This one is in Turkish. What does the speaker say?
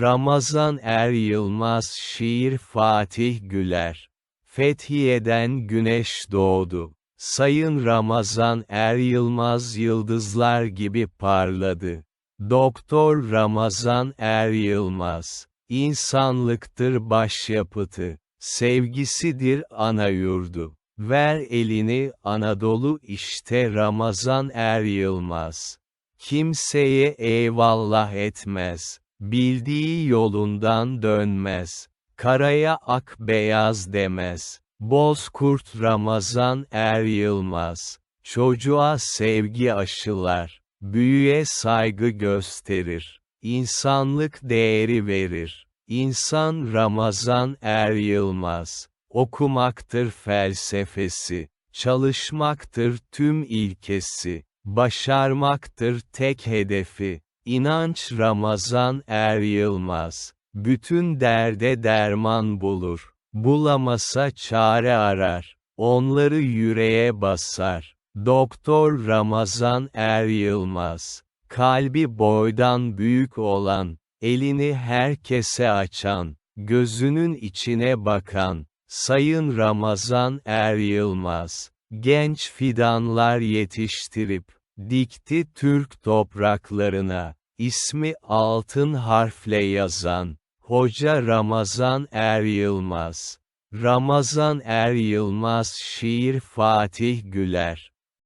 Ramazan Er Yılmaz Şiir Fatih Güler Fethiye'den güneş doğdu. Sayın Ramazan Er Yılmaz yıldızlar gibi parladı. Doktor Ramazan Er Yılmaz, insanlıktır başyapıtı, sevgisidir ana yurdu. Ver elini Anadolu işte Ramazan Er Yılmaz. Kimseye eyvallah etmez, bildiği yolundan dönmez, karaya ak beyaz demez. Bozkurt Ramazan Er Yılmaz, çocuğa sevgi aşılar, büyüye saygı gösterir, insanlık değeri verir. İnsan Ramazan Er Yılmaz, okumaktır felsefesi, çalışmaktır tüm ilkesi, başarmaktır tek hedefi, İnanç Ramazan Er Yılmaz, bütün derde derman bulur. Bulamasa çare arar, onları yüreğe basar. Doktor Ramazan Er Yılmaz, kalbi boydan büyük olan, elini herkese açan, gözünün içine bakan, Sayın Ramazan Er Yılmaz, genç fidanlar yetiştirip, dikti Türk topraklarına, ismi altın harfle yazan, Hoca Ramazan Er Yılmaz. Ramazan Er Yılmaz Şiir Fatih Güler